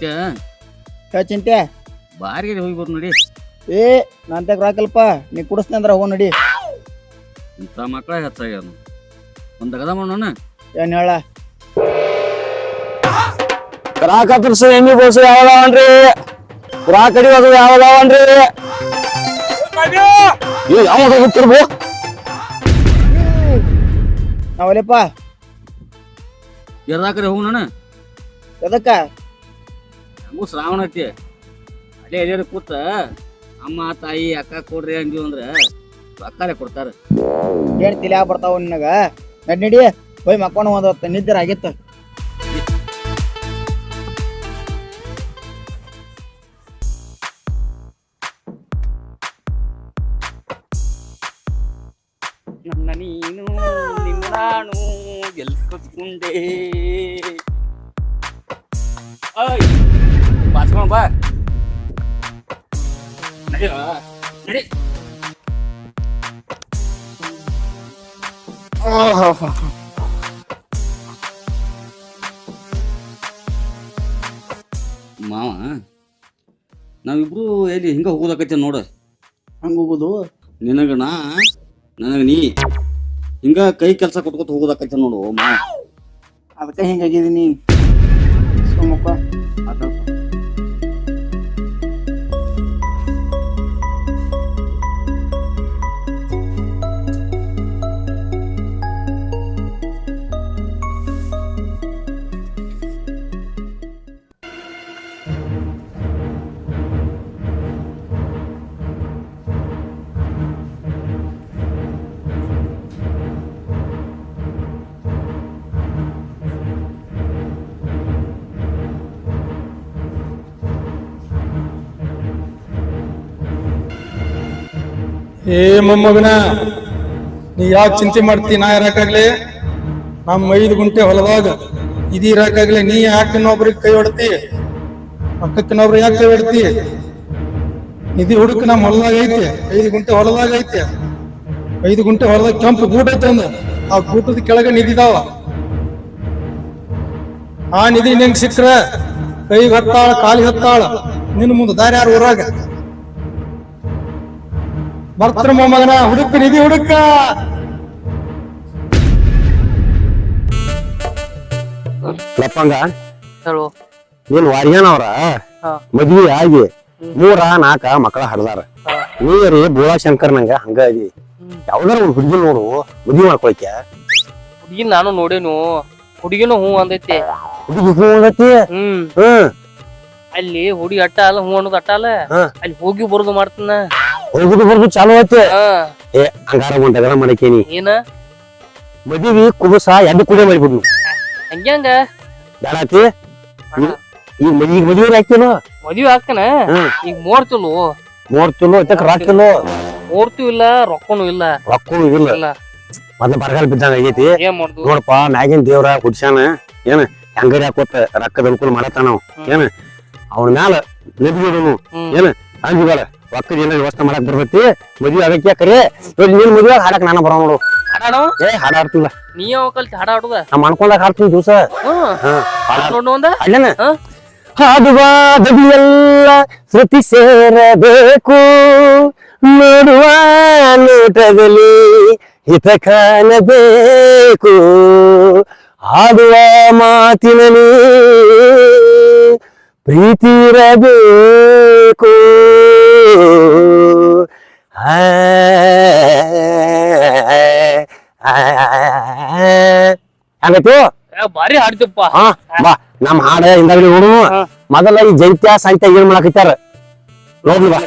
ಚಿಂತೆ ಹೇ ಚಿಂತೆ ಬಾರಿಗೆ ಹೋಗಿ ಬರ್ ನೋಡಿ. ಏ ನಾನ್ ತಗ ರಾಕಲ್ಪ ನೀ ಕುಡಿಸ್ತೀನಿ ಅಂದ್ರೆ ಹೋಗ ನೋಡಿ. ಇಂಥ ಮಕ್ಕಳ ಹೆಚ್ಚಾಗ್ಯಾವ ಒಂದು ಕದ ಮಾಡೋಣ ಏನ್ ಹೇಳ? ಕರಾಕತ್ರಿಸ ಎಮ್ಮಿ ಬೋಸು ಯಾವ್ದಾವನ್ರಿ? ಗ್ರಾಹಕ ಕಡಿಯೋದು ಯಾವ್ದಾವನ್ರಿ? ಏ ಯಾವ ಗೊತ್ತಿರ್ಬೋ ನಾವಲ್ಲಪ್ಪ ಹೋಗೋಣ ಎದಕ್ಕ? ನಮಗೂ ಶ್ರಾವಣ ಐತಿ ಅಲ್ಲೇ ಎಲ್ಲಾರು ಕೂತ ಅಮ್ಮ ತಾಯಿ ಅಕ್ಕ ಕೊಡ್ರಿ ಅಂದಿವ್ ಅಂದ್ರೆ ಅಕ್ಕಾರೆ ಕೊಡ್ತಾರ. ಏನ್ ತಿಳಿ ಬರ್ತಾವ ನಿನಗ? ನಡ್ನಿಡಿ ಹೋಯ್ ಮಕ್ಕೊಂಡು ಒಂದ್ ಹೊತ್ತು ನಿದ್ದೆ ಆಗಿತ್ತ ನನ್ನ ನೀನು ನಿನ್ನ ನಾನು ಗೆಲ್ಸ್ಕೊಂಡೆ ಮಾವ ನಾವಿಬ್ರು ಎಲ್ಲಿ ಹಿಂಗ ಹೋಗೋದಕ್ಕೈತೆ ನೋಡು. ಹಂಗ ಹೋಗೋದು? ನಿನಗ ನಾ ನನಗ ನೀ. ಹಿಂಗ ಕೈ ಕೆಲಸ ಕೊಟ್ಕೊತ ಹೋಗೋದಕ್ಕೈತೆ ನೋಡು ಮಾವ. ಅದಕ್ಕೆ ಹಿಂಗಾಗಿದ್ದೀನಿ? ಸೋಮಪ್ಪ ಸುಮ್ಮಪ್ಪ ಏ ಮೊಮ್ಮಗನ, ನೀ ಯಾಕೆ ಚಿಂತೆ ಮಾಡ್ತಿ? ನಾ ಇರಾಕಾಗ್ಲಿ ನಮ್ಮ ಐದು ಗುಂಟೆ ಹೊಲದಾಗ ಇದು ಇರಾಕಾಗ್ಲಿ? ನೀ ಯಾಕೆ ಇನ್ನೊಬ್ರಿಗೆ ಕೈ ಹೊಡ್ತಿ? ಪಕ್ಕಕ್ಕಿನೊಬ್ರು ಯಾಕೆ ಕೈ ಹೊಡ್ತಿ? ನಿಧಿ ಹುಡುಕ ನಮ್ಮ ಹೊಲದಾಗ ಐತಿ, ಐದು ಗುಂಟೆ ಹೊಲದಾಗ ಐತಿ. ಐದು ಗುಂಟೆ ಹೊಲದಾಗ ಕೆಂಪು ಗೂಟ ಐತೆ ಅಂದ. ಆ ಗೂಟದ ಕೆಳಗೆ ನಿಧಿದಾವ ಆ ನಿಧಿ ನಿಂಗೆ ಸಿಕ್ಕ್ರ, ಕೈಗೆ ಹತ್ತಾಳ, ಕಾಲಿಗೆ ಹತ್ತಾಳ. ನಿನ್ನ ಮುಂದೆ ದಾರಿ ಊರಾಗ. ಬರ್ತಾರ ಮೊಮ್ಮಗನ ಹುಡುಕ ನಿಧಿ ಹುಡುಕ. ಲಪ್ಪಂಗ ಹೇಳು. ನೀನ್ ವಾರ್ಯಾನವ್ರ. ಮದ್ವಿ ಆಗಿ ಮೂರ ನಾಕ ಮಕ್ಕಳ ಹಡ್ದಾರ ನೀರಿ ಬೋಳಾ ಶಂಕರ್ ನಂಗ ಹಂಗ ಅದಿ ಯಾವ್ದಾರ ಒಂದ್ ಹುಡುಗಿ ನೋಡು ಮದ್ವಿ ಮಾಡ್ಕೊಳಕ್ಯ ಹುಡುಗಿ ನಾನು ನೋಡೇನು. ಹುಡುಗಿನೂ ಹೂ ಅಂದೈತಿ. ಹುಡುಗಿ ಹೂ ಅಂದೈತಿ? ಹ್ಮ್. ಹ್ಮ್. ಅಲ್ಲಿ ಹುಡುಗಿ ಅಟ್ಟ ಅಲ್ಲ ಹೂ ಅನ್ನೋದು ಅಟ್ಟ ಅಲ್ಲ. ಅಲ್ಲಿ ಹೋಗಿ ಬರೋದು ಮಾಡ್ತಾನ. ಹೋಗುದು ಬರುದು ಚಾಲು ಐತಿ ಏ ಹಂಗಾರ ಒಂದ್ ತಗದ ಮಾಡಕೇನಿ. ಏನ? ಮದಿವಿ ಕುಬಸ ಎದ್ದು ಕುಡಿಯ ಮಾಡಿಬಿಡ್ನು ಹಂಗ್ಯಾಂಗ ಬೇಡಾತಿ ಈಗ ಮದ್ವಿ ಮದ್ವಿ ಹಾಕ್ತೇನೋ ಮದ್ವಿ ಹಾಕನ. ಈಗ ಮೂರ್ತಿಲ್ವು? ಮೂರ್ತಿಲೋ ಇತ್ತಕ್ ರಾಕಿಲೋ ಮೂರ್ತಿ ಇಲ್ಲ ರೊಕ್ಕನು ಇಲ್ಲ. ರೊಕ್ಕನು ಇಲ್ಲ. ಮೊದ್ಲ ಬರಗಾಲ ಬಿದ್ದಂಗ ಆಗೈತಿ. ನೋಡಪ್ಪ ಮ್ಯಾಗಿನ ದೇವ್ರ ಹುಡ್ಸ್ಯಾನ ಏನ? ಹೆಂಗರಿ ಹಾಕೋತ ರೊಕ್ಕದ ಅನುಕೂಲ ಮಾಡತ್ತಾನ ಏನ? ಅವನ ಮ್ಯಾಲ ನೆಬ್ಬಿಡೋನು. ಏನ? ಅಂಜುಗಳ ಒಕ್ಕ ಏನಾರ ವ್ಯವಸ್ಥೆ ಮಾಡಕ್ ಬರ್ತೈತಿ ಮದ್ವೆ ಆಗಕ್ಕೆ ಕರೆ. ಇವಾಗ ನೀನ್ ಮದ್ವೆ ಹಾಡಕ್ ನಾನು ಬರೋ ನೋಡು. ಹಾಡಾಡೋ? ಏ ಹಾಡ ಆಡ್ತಿಲ್ಲ ನೀ ಕಲ್ತಿ ಹಾಡ ಆಡುದ ನಾ ಅನ್ಕೊಂಡಾಗ ಹಾಡ್ತೀನಿ ದಿವಸ. ಅಲ್ಲೇನ? ಹಾಡುವ ದಡಿಯೆಲ್ಲ ಶ್ರುತಿ ಸೇರಬೇಕು. ನೋಡುವ ನೋಟದಲ್ಲಿ ಹಿತ ಕಾಣಬೇಕು. ಹಾಡುವ ಮಾತಿನಲ್ಲಿ ಪ್ರೀತಿ ಇರಬೇಕು ಆ, ಹಂಗಾಯ್ತು ಏ, ಭಾರಿ ಹಾಡ್ತಿಪ್ಪ ಹಾ ಬಾ ನಮ್ ಹಾಡ ಹಿಂದಾಗಲಿ ನೋಡು ಹಾ. ಮೊದಲ ಈ ಜೈತ್ಯ ಸಾಹಿತ್ಯ ಏನ್ ಮಾಡಕತ್ತಾರ ನೋಡ್ಲಿ ಬಾ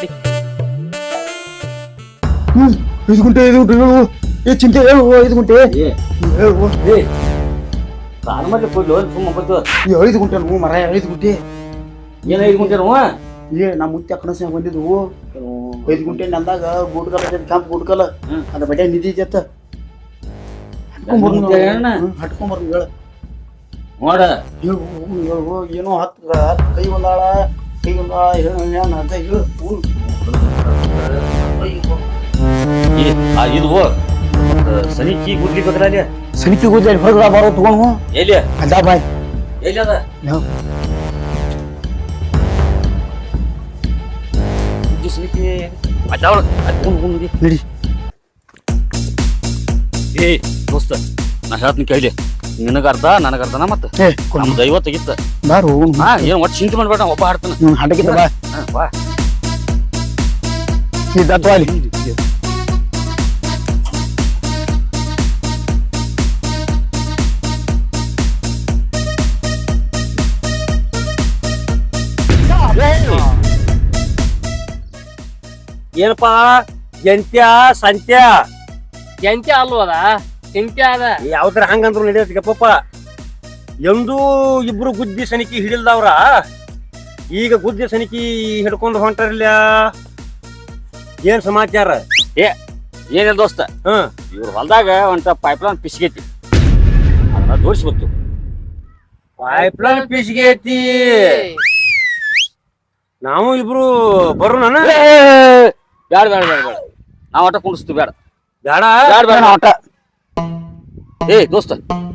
ಐದು ಗುಂಟೆ ಐದು ಗುಂಟೆ ಹೇಳು ಏ ಚಿಂತೆ ಹೇಳು ಐದು ಗುಂಟೆ ಏ ಹೇಳು ಏ ಕಾಲ್ ಮಾಡಿ ಕೊಡ್ಲು ಸುಮ್ಮ ಬಂತು ಈ ಐದು ಗುಂಟೆ ಹ್ಞೂ ಮರ ಐದು ಗುಂಟೆ ಏನ್ ಐದು ಗುಂಟೆ ಏ ನಮ್ಮ ಮುತ್ಯ ಕಣಸ ಬಂದಿದ್ವು ಐದು ಗುಂಟೆ ನಂದಾಗ ಗುಡ್ಕಲ ಕೆಂಪು ಗುಡ್ಕಲ. ಹ್ಮ್. ಅದ ಬಡ್ಯಾಗ ನಿಧಿ ಜತ್ತ? ಹಟ್ಕೊಂಬರ್ನು ಹೇಳ. ನೋಡ. ಏನೋ ಹತ್ತು ಕೈ ಒಂದಾಳ ಕೈ ಒಂದಾಳ ಹೇಳು ಅದ ಹೇಳು ಇದು ಸನಿಕಿ ಗುಡ್ಲಿ ಅಲ್ಲಿ? ಸನಿಕಿ ಗುಡ್ಲಿ ಹೊರಗಡೆ ಬಾರೋ ತಗೊಂಡು ಎಲ್ಲಿ? ಅದ ಬಾಯ್. ಎಲ್ಲಿ ಅದ? ನಡಿ. ಏ ದೋಸ್ತ ನಾ ಹೇಳ್ತೀನಿ ಕೇಳಿ. ನಿನಗ ಅರ್ಧ ನನಗ ಅರ್ಧನ ಮತ್ತ? ಏ ನಮ್ದು ಐವತ್ತು ಬಾರು ಹಾ ಏನ್ ಒಟ್ಟು ಚಿಂತೆ ಮಾಡ್ಬೇಡ ನಾ ಒಬ್ಬ ಹಾಡ್ತಾನ. ಬಾ. ಹಾ, ಬಾ. ಸಿದ್ಧತ್ವಾಲಿ ಏನಪ್ಪಾ? ಎಂತ್ಯ ಸಂತ್ಯ? ಎಂತೆ ಅಲ್ವದ ಚಿಂತೆ ಅದ? ಯಾವ್ದ್ರ ಹಂಗಂದ್ರು ನಡೆಯತ್ ಗಪ್ಪಪ್ಪ. ಎಂದೂ ಇಬ್ರು ಗುದ್ದಿ ಸನಿಕಿ ಹಿಡಿಲ್ದವ್ರ. ಈಗ ಗುದ್ದಿ ಸನಿಕಿ ಹಿಡ್ಕೊಂಡು ಹೊಂಟಾರಿಲ್ಲ ಏನ್ ಸಮಾಚಾರ? ಏನಿಲ್ಲ ದೋಸ್ತ. ಹ್ಮ್ ಇವ್ರ ಹೊಲ್ದಾಗ ಪೈಪ್ ಲೈನ್ ಪಿಸ್ಗೈತಿ ಅದನ್ನ ತೋರಿಸ್ಬಿಡ್ತು ಪೈಪ್ಲೈನ್ ಪಿಸ್ಗೈತಿ ನಾವು ಇಬ್ರು ಬರೋಣ ಬ್ಯಾಡ ಬೇಡ ಬ್ಯಾಡ ಬ್ಯಾಡ. ನಾವ್ ಆಟ ಕುಂಡಿಸ್ತೀವಿ ಬೇಡ ಬೇಡ ಬೇಡ ಬೇಡ ಆಟ. ಏ ದೋಸ್ತ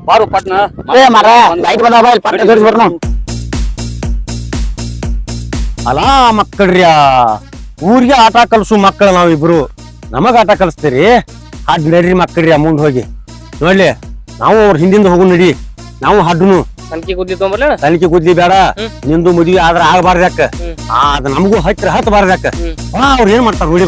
ಬಾರು ಪಟ್ನ. ಏ ಮರ ಲೈಟ್ ಬಂದ ಬಾ ಇಲ್ಲಿ ಪಟ್ಟ ತೋರಿಸಿ ಬರ್ನು ಅಲಾ ಮಕ್ಕಳ್ರಿ ಊರಿಗೆ ಆಟ ಕಲ್ಸು ಮಕ್ಕಳು ನಾವಿಬ್ರು. ನಮಗ ಆಟ ಕಲಿಸ್ತೀರಿ? ಹಾಡ್ ನಡ್ರಿ ಮಕ್ಕಳ್ರಿ ಮುಂದ್ ಹೋಗಿ. ನೋಡ್ಲಿ ನಾವು ಅವ್ರ ಹಿಂದಿಂದ ಹೋಗು ನಡಿ. ನಾವು ಹಾಡ್ನು. ತನಿಖೆ ಕುದ್ದಿ ತಗೊಂಬರ್ಲಿ ತನಿಖೆ ಕುದ್ಲಿ ಬೇಡ. ನಿಂದು ಮದ್ವಿ ಆದ್ರ ಆಗಬಾರ್ದಕ್ಕ. ಆ ಅದ ನಮಗೂ ಹತ್ತಿರ ಹತ್ತಬಾರ್ದಕ್ಕ ಅವ್ರ ಏನ್ ಮಾಡ್ತಾರ ನೋಡಿ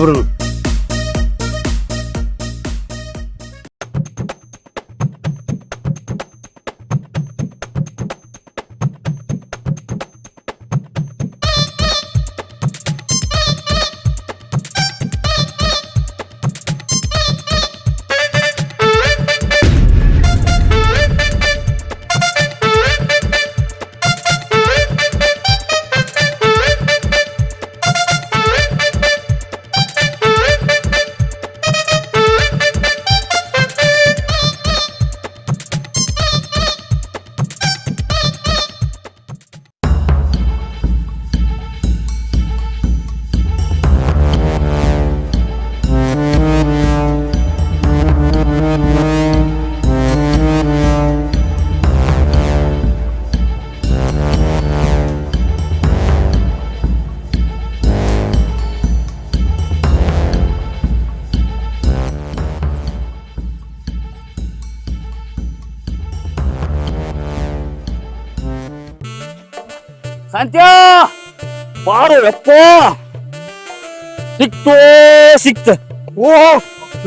ಸಂತ್ಯ ಬಾರು ಯಪ್ಪ. ಸಿಕ್ತೋ ಸಿಕ್ತ. ಓ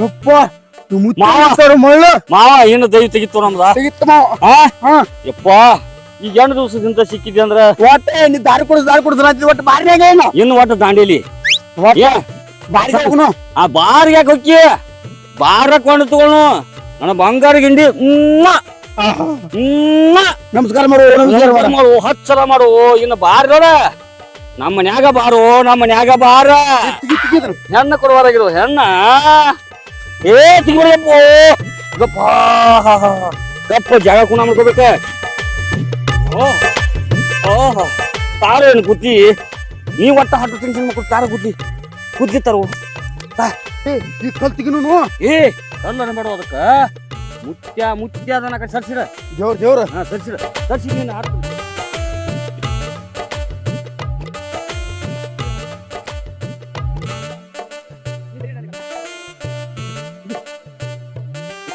ಯಪ್ಪ. ಮಾವ. ಮಳ್ಳ. ಮಾವ ಏನು ದೈ ತೆಗಿತ್ತು ನಮ್ದ ತೆಗಿತ್ತ ಮಾವ. ಹಾ. ಯಪ್ಪ ಈಗ ಎಂಟು ದಿವಸದಿಂದ ಸಿಕ್ಕಿದ್ದೆ ಅಂದ್ರ? ಒಟ್ಟೆ ನೀ ದಾರಿ ಕೊಡಿಸ್ ದಾರಿ ಕೊಡಿಸ್ ಒಟ್ಟು ಬಾರಿನಾಗ ಏನು ಇನ್ನು? ಒಟ್ಟು ದಾಂಡೇಲಿ? ಬಾರಿ ಆ ಬಾರ್ ಯಾಕೆ ಹೊಕ್ಕಿ? ಬಾರ ಕೊಂಡು ತಗೊಳ್ಳು ನನ್ನ ಬಂಗಾರ ಗಿಂಡಿ ಮ್ವಾ! ನಮಸ್ಕಾರ ಮಾಡು ನಮಸ್ಕಾರ ಮಾಡು. ಹಚ್ಚರ ಮಾಡು ಇನ್ನು ಬಾರ ನಮ್ಮ ಮನ್ಯಾಗ ಬಾರು ನಮ್ಮ ಮನ್ಯಾಗ ಬಾರ. ಹೆಣ್ಣ ಕೊಡುವಾರಾಗಿರೋ ಹೆಣ್ಣ. ಏ ತಿಂಗಳಪ್ಪ. ಗಪ್ಪ ಗಪ್ಪ ಜಾಗ ಕುಣ ಮಾಡ್ಕೋಬೇಕ. ಓಹೋ ತಾರ ಏನು ಕುದ್ದಿ ನೀ ಒಟ್ಟ ಹಟ್ಟು ಟೆನ್ಷನ್ ಮಕ್ಕಳು ತಾರ ಕುದ್ದಿ ಗುದ್ದಿ ತರು ಈ ಕಲ್ತಿಗಿನು ಏ ಕಲ್ಲ ಮಾಡೋ ಅದಕ್ಕ. ಮುತ್ಯ ಮುತ್ಯ ಅದನ್ನ ಕಡೆ ಸರ್ಸಿರ ಜೋರ್ ಜೋರ್ ಹಾ ಸರ್ಸಿರ ಸರ್ಸಿ ನೀನು ಆಡ್ತು.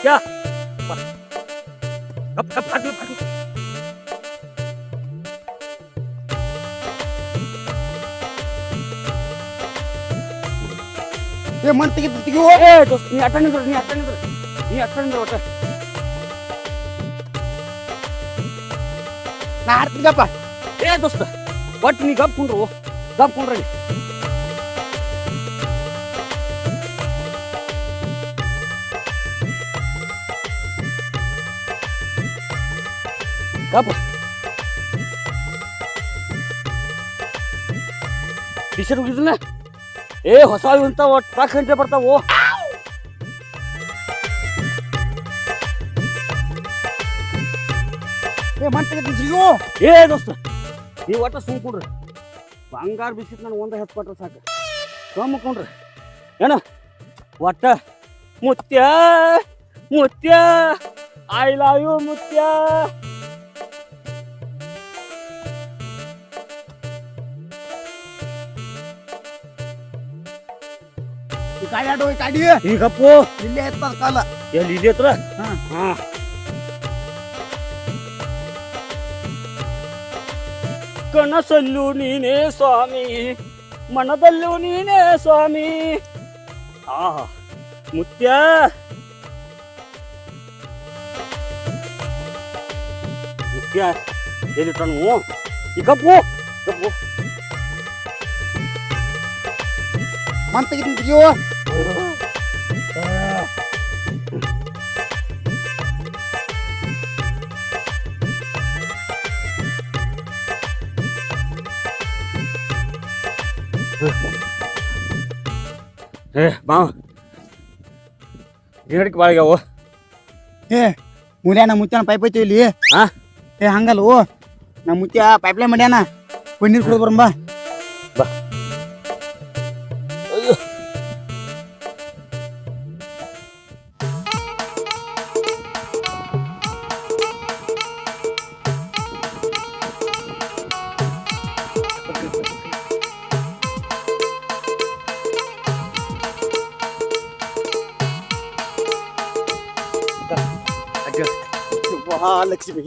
ಗಪ್ ಗಪ್. ಏ ತೆಗಿಯೋ ಏ ದೋಸ್ತ್ ನೀ ಅಟ್ಟ ನಿಂದ್ರು ನೀ ಅಟ್ಟ ನಿಂದ್ರು ನೀ ಅಟ್ಟ ಒಟ್ಟ. ಏ ದೋಸ್ತ, ಒಟ್ಟು ನೀ ಗಪ್ ಕುಂಡ್ರು, ಗಪ್ ಕುಂಡ್ರಿ ಗಪ್. ಟಿ ಏ, ಹೊಸ ಇಂತ ಟ್ರಕ್ ಗಂಟೆ ಬರ್ತಾವು. ಮನ್ ತೆಗಿ ತೆಗಿಯೋ ಏ ದೋಸ್ತ ನೀವು ಒಟ್ಟ ಸುಮ್ ಕೊಡ್ರಿ. ಬಂಗಾರ ಬಿಸ್ಕಿಟ್ ನಾನು ಒಂದ ಹೆತ್ ಕೊಟ್ರೆ ಸಾಕು. ಸುಮ್ಕೊಂಡ್ರಿ ಏನ? ಒಟ್ಟ ಮುತ್ಯ ಮುತ್ಯ ಐ ಲವ್ ಯು ಮುತ್ಯ. ಈ ಗಾಡಿ ಆಡೋ ಈ ಗಾಡಿ? ಈಗಪ್ಪು. ಇಲ್ಲೇ ಎತ್ತದ ಕಾಲ. ಎಲ್ಲಿ ಇದೆ ಹತ್ರ ಹಾ. ಹಾ. ಕನಸಲ್ಲೂ ನೀನೇ ಸ್ವಾಮಿ ಮನದಲ್ಲೂ ನೀನೇ ಸ್ವಾಮಿ. ಆಹಾ ಮುತ್ಯ. ಮುತ್ಯ ಎಲ್ಲಿಟ್ಟನು ಈ ಕಪ್ಪು ಕಪ್ಪು ಮಂತ ಏ ಮಾವ. ಗಿಡಕ್ಕೆ ಬಾಳಿಗವು ಏ ಮುರ್ಯಾ ನಮ್ಮ ಮುತ್ಯಾನ ಪೈಪ್ ಐತಿ ಇಲ್ಲಿ. ಹಾ? ಏ ಹಂಗಲ್ಲ ಓ ನಮ್ಮ ಮುತ್ಯ ಪೈಪ್ಲೈನ್ ಮಾಡ್ಯಾನ. ಪನ್ನೀರ್ ಕುಡಿದು ಬರಂಬ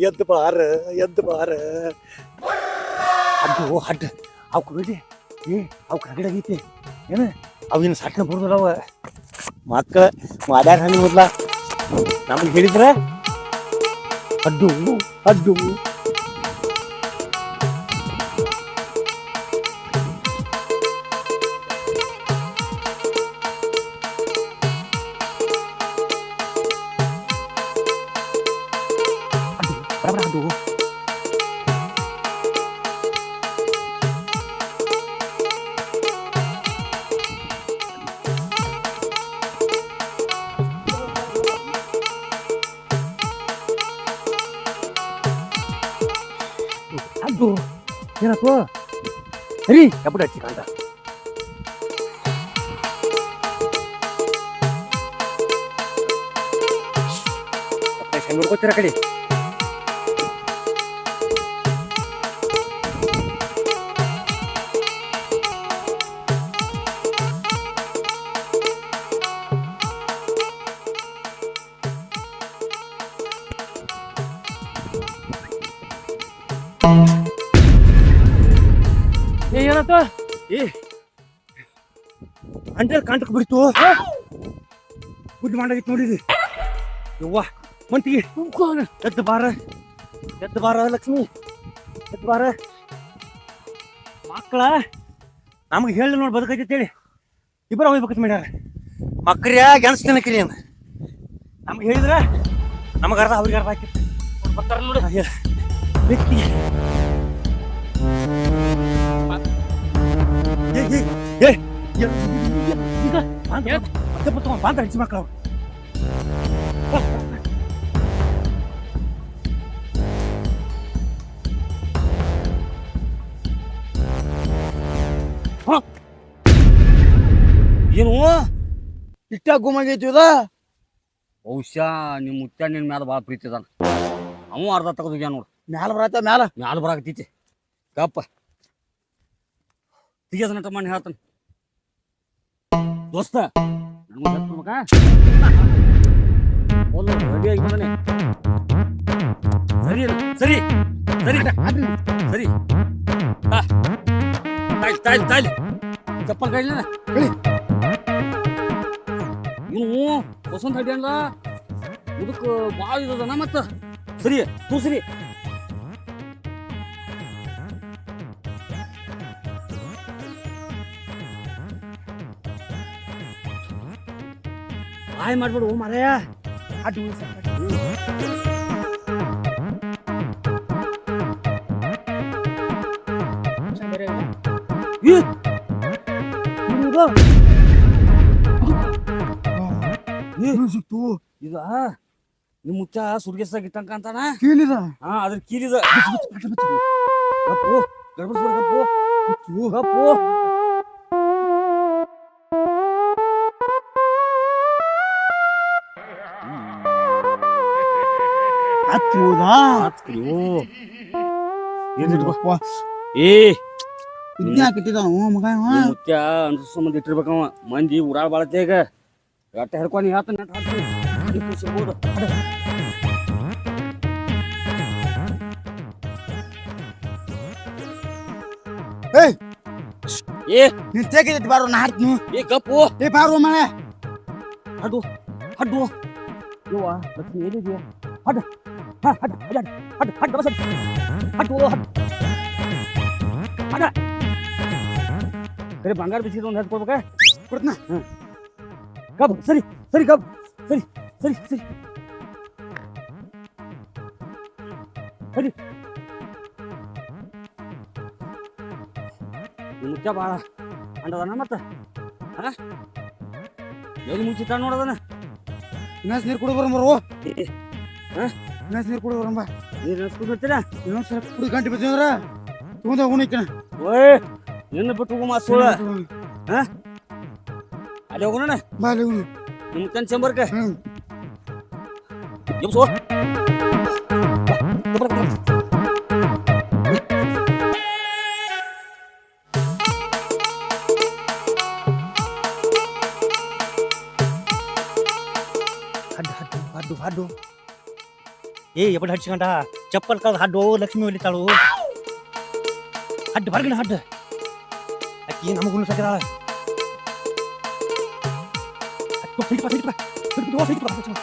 ಎದ್ದು ಬಾರ ಎದ್ದು ಬಾರ. ಅಡ್ಡು ಅಡ್ಡ. ಅವಕ್ಕೆ ಬಿಡಿ ಏ ಅವಕ್ಕೆ ಕಗಡ ಆಗೈತಿ. ಏನು? ಅವಿನ ಸಟ್ಟನ ಬರುದಿಲ್ಲ ಅವ. ಮಕ್ಕಳ ಮಾಡ್ಯಾರ ಹಣ್ಣು ಮೊದ್ಲ. ನಮಗೆ ಹೇಳಿದ್ರ? ಅಡ್ಡು ಅಡ್ಡು. ಏನಪ್ಪು ಸರಿ ಎಪ್ಪಡ ಹಚ್ಚಿ ಕಾಂತ ನೋಡ್ಕೋತೀರ ಕಡೆ ಏನತ್ತ ಏ. ಅಂಟೆ ಕಾಂಟಕ್ ಬಿಡ್ತು. ಗುಡ್ ಮಾಡಾಗಿತ್ತು ನೋಡಿದ್ರಿ ಯವ್ವ ಮಂಟಿಗೆ ಎದ್ದು ಬಾರ. ಎದ್ದು ಬಾರ ಲಕ್ಷ್ಮಿ. ಎದ್ದು ಬಾರ. ಮಕ್ಕಳ ನಮ್ಗೆ ಹೇಳಿ ನೋಡಿ ಬದುಕೈತಿ ಹೇಳಿ. ಇಬ್ಬರ ಹೋಗ್ಬೇಕಂತ ಮೇಡ್ಯಾರ. ಮಕ್ಕರ್ಯಾ ಗೆಣಸ್ ತಿನ್ನಕ್ರಿ ಅಂದ ನಮ್ಗೆ ಹೇಳಿದ್ರ ನಮಗೆ ಅರ್ಧ ಅವ್ರಿಗೆ ಅರ್ಧ ಹಾಕಿತ್ತು ಬರ್ತಾರ ನೋಡಿ. ಹೇಳ ವ್ಯಕ್ತಿಗೆ ಏ ಏ ಏ ಏ, ಈಗ ಬಾಂಧ ಮತ್ತೆ ಬರ್ತವ ಬಾಂಧ ಹಚ್ಚಿ ಮಕ್ಕಳು ಅವ್ರು ಏನು ಇಷ್ಟ ಗುಮಾಗೈತಿ ಇದ ಬಹುಶಃ ನಿಮ್ಮ ಮುತ್ಯ ನಿನ್ನ ಮ್ಯಾಲ ಭಾಳ ಪ್ರೀತಿ ಅದಾನ ಅವ ಅರ್ಧ ತೆಗೆದು ಹೋಗ್ಯಾನ ನೋಡು ಮ್ಯಾಲ ಬರತ್ತ ಮ್ಯಾಲ ಮ್ಯಾಲ ಬರಾಕತ್ತೈತಿ ಕಪ್ಪ ತೆಗಿಯೋದ ನಟ ಮಾಡಿ ಹೇಳ್ತಾನೆ. ದೋಸ್ತ ರೆಡಿ ಆಗಿ ಬಂದಾನೆ ಸರಿ ಸರಿ ಸರಿ ಸರಿ. ತಾಯಿ ತಾಯಿ ಚಪ್ಪಲ್ ಕೈಲಿ ಇನ್ನು ವಸಂತ ಅಡ್ಡಿ ಅಲ್ಲ ಇದಕ್ಕೆ ಭಾಳ ಇದದನ ಮತ್ತ? ಸರಿ ತೂ ಸರಿ ಬಾಯ್ ಮಾಡ್ಬಿಡೋ ಮಾರಾಯ. ಅಡ್ಡು ಸಿಕ್ತು ಇದ ನಿಮ್ ಮುಚ್ಚ ಸುರ್ಗೆಸ್ದಾಗ ಇಟ್ಟಂಕ ಅಂತಾನ ಕೀಲಿದ? ಹಾ ಅದ್ರ ಕೀಲಿದ. ಗಡ್ಬಡಿಸ್ಬೇಡ ಗಪ್ಪು ಗಪ್ಪು ಏನಿಟ್ಕೋ ಏ. ಇದ್ನ ಹಾಕಿಟ್ಟಿದ್ದಾವ ಮಗ ಇವ. ಮುತ್ಯ ಅನ್ಸ ಸಂಬಂಧ ಇಟ್ಟಿರ್ಬೇಕವ ಮಂದಿ ಊರಾಳ ಬಾಳತ್ತೆ ಈಗ. ಎಟ್ಟ ಹಿಡ್ಕೊಂಡು ಯಾತ ನೆಟ್ ಹಾಕ್ತೀನಿ. ಅಡಿ ಏಯ್! ಏ. ನೀನ್ ಬಾರೋ ನಾ ಹಾಡ್ತೀನಿ. ಏ ಕಪ್ಪು ಏ ಬಾರೋ ಮಳೆ. ಏನಿದೆಯಾ ಹ, ಹಡ್ ಹಡ್ ಹಡ್ ಹಡ್ ಹಡ್ ಬಸ್ ಹಡ್ ಹಡ್ಡು ಹಡ್ ಹಡ ಸರಿ ಬಂಗಾರ ಬಿಸಿದ ಒಂದು ಹತ್ತು ಕೊಡ್ಬೇಕ ಕೊಡ್ತನ ಕಬ್ ಸರಿ ಸರಿ ಕಬ್ ಸರಿ ಸರಿ ಸರಿ ಸರಿ ನಿಮ್ಮ ಮುಚ್ಚ ಭಾಳ ಅಂಡದನ ಮತ್ತ ಹಾ ಎಲ್ಲಿ ಮುಚ್ಚಿಟ್ಟ ನೋಡದನ ಇನ್ನೊಂದ್ ನೀರ್ ಕುಡಿ ಬರೋಣ ಬರೋ ಏ, ಹಾ? ಇನ್ನೊಂದ್ ನೀರ್ ಕುಡಿ ಬರೋಣ ಬಾ ನೀರು ನೆನ್ಸ್ಕೊಂಡು ಬರ್ತೀರಾ? ಇನ್ನೊಂದ್ ಸ್ವಲ್ಪ ಕುಡಿ ಗಂಟೆ ಬಿದ್ದಂದ್ರ ತಗೊಂಡ ಹೋಗೋಣ ಓಯ್ ನಿನ್ನ ಬಿಟ್ಟು ಹೋಗು ಮಾಸೋಳ ಅಲ್ಲಿ ಹೋಗೋಣ ಬಾ ಅಲ್ಲಿ ಹೋಗೋಣ. ನಿಮ್ಮ ತನ್ ಚಂಬರ್ಕ ಹ್ಮ್. ಏ ಎಬ್ಬಡ್ ಹಡ್ಸ್ಕೊಂಡ ಚಪ್ಪಲ್ ಕಳ್ದು ಹಡ್ಡು ಲಕ್ಷ್ಮಿ ಹೊಲಿತಾಳು ಹಡ್ಡು ಹೊರಗಡೆ ಹಡ್ಡು ಅಕ್ಕಿ ನಮಗುನ್ನು ಸಕರಾಳ ಹಿಡ್ಪ ಹಿಡ್ಪ ಹಿಡ್ಪ ಹಿಡ್ಪ ಹಿಡ್ಪ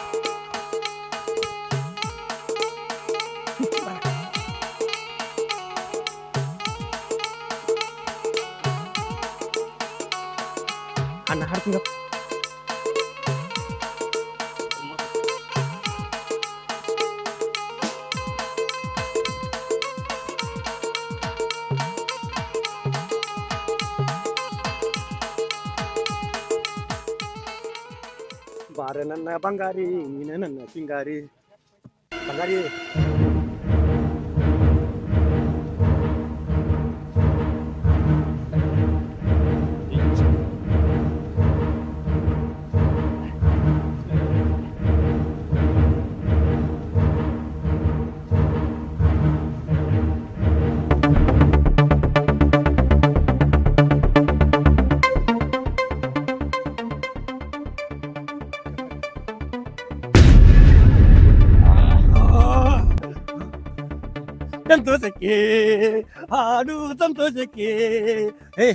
ಬಂಗಾರಿ ನೀನ ನನ್ನ ಸಿಂಗಾರಿ. ಬಂಗಾರಿ. ಸಂತೋಷಕ್ಕೆ ಹಾಡು ಸಂತೋಷಕ್ಕೆ. ಏ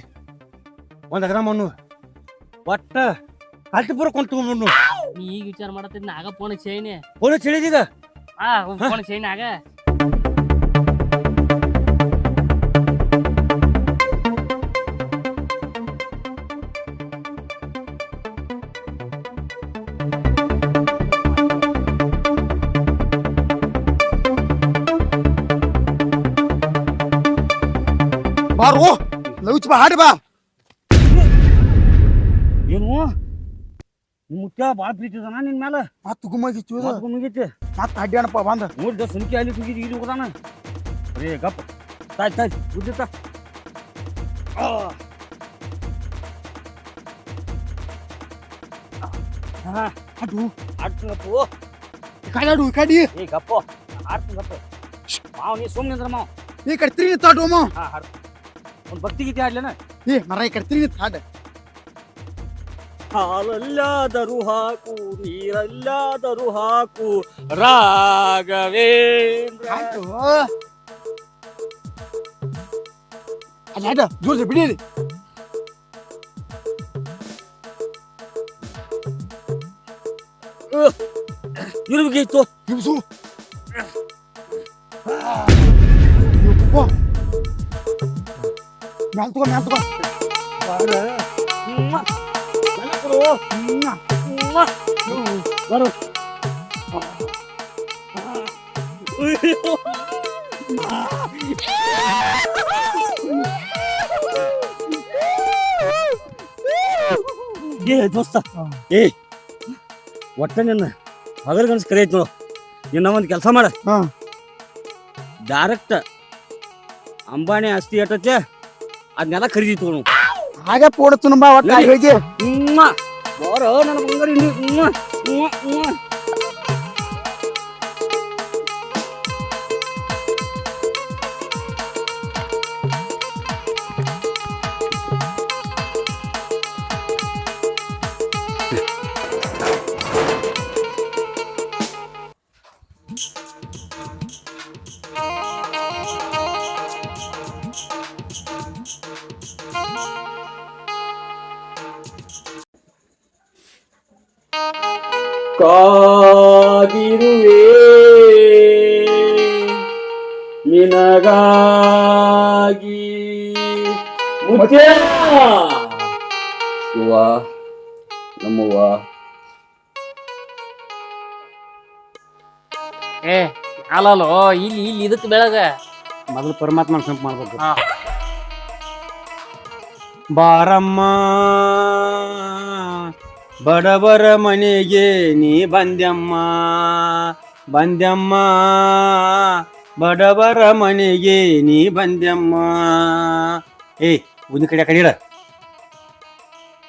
ಒಂದ್ ಗ್ರಾಮ್ ಅನ್ನು ಒಟ್ಟ ಅಲ್ಟಿಪುರ ಕೊಂತ ತಗೊಂಡ್ಬಂದು ನೀ ಈಗ ವಿಚಾರ ಮಾಡತ್ತಿದ್ ಆಗ ಫೋನ್ ಚೈನೆ ಫೋನ್ ಹೇಳಿದೀಗ ಆ ಫೋನ್ ಚೈನ್ ಆಗ. ಬಾರೋ ಲವಿಚ್ ಬಾ ಹಾಡಿ ಬಾ. ಏನು? ಮುತ್ಯ ಭಾಳ ಪ್ರೀತಿ ಇದಾನ ನಿನ್ ಮ್ಯಾಲ? ಮತ್ ಗುಮ್ಮಾಗಿತ್ತು ಮತ್ತೆ ಮತ್ ಅಡ್ಡಾಣಪ್ಪ ಬಂದ. ನೋಡಿದ ಸುನ್ಕಿ ಅಲ್ಲಿ ತುಗಿದು ಇದು ಹೋದಾನ ರೇ ಗಪ್. ತಾಯ್ ತಾಯ್ ಬುದ್ಧಿತ ಅಡು ಆಡ್ತೀನಪ್ಪು ಈ ಕಡಿ ಏ ಗಪ್ಪ ಆಡ್ತೀನಪ್ಪ ಮಾವ್ ನೀ ಸುಮ್ಮನೆ ಅಂದ್ರ ನೀ ಈ ಕಡೆ ತಿರುಗಿ ತಾಟೋಮ ಹಾ ಹಾಡು. ಒಂದು ಭಕ್ತಿ ಗೀತೆ ಆಡ್ಲೇನ ಏ ಮರ ಈ ಕಡೆ ತಿರುಗಿ ಹಾಡ. ಹಾಲಲ್ಲಾದರೂ ಹಾಕು ನೀರಲ್ಲಾದರೂ ಹಾಕು ರಾಘವೇಂದ್ರ. ಅಲ್ಲ ಹಾಡ ಜೋರ್ಸಿ ಬಿಡಿರಿ ಇರ್ಬೇಕು ಇತ್ತು ಇವ್ಸು ಮ್ಯಾಲ್ ತಗೋ ಮ್ಯಾಲ್ ತಗೋ. ಬರು ಏ ದೋಸ್ತ. ಏ ಒಟ್ಟ ನಿನ್ನ ಹಗಲ್ ಗಣಸ್ ಕರೆ ಐತಿ ನೋಡು. ನಿನ್ನ ಒಂದು ಕೆಲಸ ಮಾಡ. ಹಾ. ಡೈರೆಕ್ಟ್ ಅಂಬಾನಿ ಆಸ್ತಿ ಎಟ್ಟತ್ತೆ ಅದನ್ನೆಲ್ಲ ಖರೀದಿ ತಗೊಂಡು ಹಾಗೆ. ಪೋಡತ್ತು ಬಾ ಒಟ್ಟ ನಡಿ. ಹೋಗಿ? ಬಾರೋ ನನ್ನ ಬಂಗಾರ ಕಾದಿರುವೆ. ನಿನಗಾಗಿ ಮುಚ್ಚೆ ಶಿವ ನಮ್ಮವ್ವ. ಏ ಅಲ್ಲಲ್ಲೋ ಇಲ್ಲಿ ಇಲ್ಲಿ ಇದಕ್ಕೆ ಬೆಳಗ್ಗೆ ಮೊದಲು ಪರಮಾತ್ಮನ ಸಂಪ ಮಾಡ್ಬೇಕು. ಬಾರಮ್ಮ. ಬಡವರ ಮನೆಗೆ ನೀ ಬಂದ್ಯಮ್ಮ. ಬಂದ್ಯಮ್ಮ. ಬಡವರ ಮನೆಗೆ ನೀ ಬಂದ್ಯಮ್ಮ. ಏ ಒಂದು ಕಡೆ ಆ ಕಡೆ ಇಡ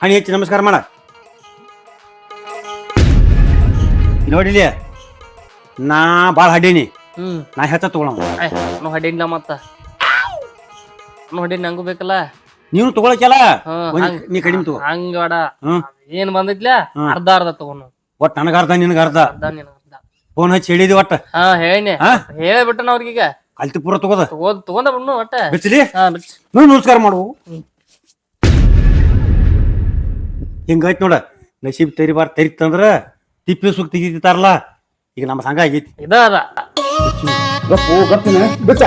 ಹಣಿ ಹೆಚ್ಚು ನಮಸ್ಕಾರ ಮಾಡ. ನೋಡಿಲಿ ನಾ ಭಾಳ ಹಡೀನಿ. ಹ್ಮ್. ನಾ ಹೆಚ್ಚ ತಗೊಳಮ್ಮ ನಾನು ಹೊಡಿಲ್ಲ ಮತ್ತ. ನಾನು ಹೊಡಿ ನಂಗೂ ಬೇಕಲ್ಲ. ನೀನು ತಗೊಳಕಲ್ಲ ನೀ ಕಡಿಮೆ ತಗೋ. ಹಂಗ ಬೇಡ. ಹ್ಮ್. ಏನ್ ಬಂದೈತ್ಲ ಅರ್ಧ ಅರ್ಧ ತಗೊಂಡು. ಒಟ್ಟು ನನಗ ಅರ್ಧ ನಿನಗ ಅರ್ಧ. ಅರ್ಧ ನಿನ್ ಅರ್ಧ. ಫೋನ್ ಹಚ್ಚಿ ಹೇಳಿದಿ ಒಟ್ಟ. ಹಾ ಹೇಳಿನಿ? ಹೇಳ್ಬಿಟ್ಟನ ಅವ್ರಿಗೀಗ. ಅಲ್ತಿ ಪೂರ ತಗೋದ. ತಗೋದ್ ತಗೊಂಡ ಬಿಡ್ನು ಒಟ್ಟ. ಬಿಚ್ಚಲಿ. ನೀವು ನಮಸ್ಕಾರ ಮಾಡು. ಹಿಂಗಾಯ್ತು ನೋಡ. ನಸೀಬ್ ತೆರಿಬಾರ್ ತೆರಿತಂದ್ರ ತಿಪ್ಪಿ ಸುಖ ತೆಗಿತಾರಲ್ಲ ಈಗ ನಮ್ಮ ಸಂಘ ಆಗೈತಿ. ಇದ ಅದ ಗಪ್ಪು ಗಪ್ಪಿನ ಬಿಟ್ಟ.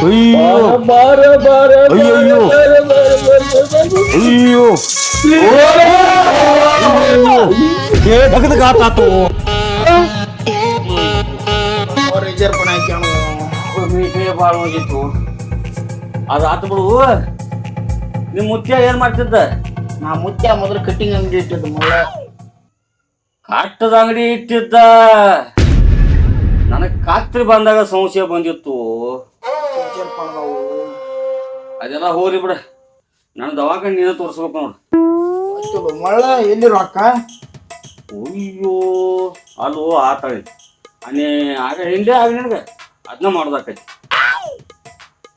ಅಯ್ಯೋ ಬಾರ ಬಾರ ಅಯ್ಯೋ ಅಯ್ಯೋ ಏ ಅದು ಆತು ಬಿಡು ನಿಮ್ ಮುತ್ಯ ಏನ್ ಮಾಡ್ತಿದ್ದ ನಾ ಮುತ್ಯ ಮೊದಲು ಕಟ್ಟಿಂಗ್ ಅಂಗಡಿ ಇಟ್ಟಿದ್ದು ಮೊದಲ ಕಾಟದ ಅಂಗಡಿ ಇಟ್ಟಿದ್ದ. ನನಗ್ ಕಾತ್ರಿ ಬಂದಾಗ ಸಮಸ್ಯೆ ಬಂದಿತ್ತು. ಅದೆಲ್ಲ ಹೋರಿ ಬಿಡ. ನನ್ನ ದವಾಖಾನೆ ನೀನ ತೋರಿಸ್ಬೇಕು ನೋಡು. ಮಳ್ಳ ಎಲ್ಲಿ ರೊಕ್ಕ? ಅಯ್ಯೋ ಅಲ್ಲೋ ಆತಾಳಿ ಅನೇ ಆಗ ಹಿಂದೆ ಆಗ ನಿನಗೆ. ಅದನ್ನ ಮಾಡ್ದಾಕೈತಿ.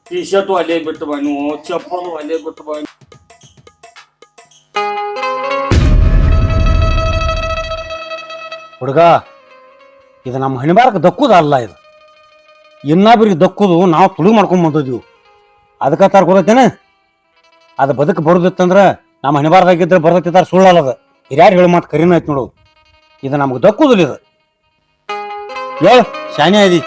ಟಿ ಶರ್ಟು ಅಲ್ಲೇ ಬಿಟ್ಟು ಬಾನು ಚಪ್ಪಲು ಅಲ್ಲೇ ಬಿಟ್ಟು ಬಾನು ಹುಡುಗ, ಇದು ನಮ್ಮ ಹಣಿಬಾರಕ್ಕೆ ದಕ್ಕುದ ಅಲ್ಲ ಇದು. ಇನ್ನೊಬ್ರಿಗೆ ದಕ್ಕುದು ನಾವು ತುಳು ಮಾಡ್ಕೊಂಡ್ ಬಂದಿದ್ದೀವಿ ಅದಕ್ಕೆ ತಾರ ಅದು ಬದುಕು ಬರೋದಿತ್ತಂದ್ರೆ ನಮ್ಮ ಹಣಿಬಾರ್ದಾಗಿದ್ರೆ ಬರ್ತೈತಿ ಸುಳ್ಳಲ್ಲದ ಹಿರಿಯಾರು ಹೇಳಿ ಮಾತು ಕರಿನ ಆಯ್ತು ನೋಡು. ಇದು ನಮ್ಗೆ ದಕ್ಕುದಿಲ್ಲ ಇದು. ಹೇಳು ಶಾನೆ ಐದಿ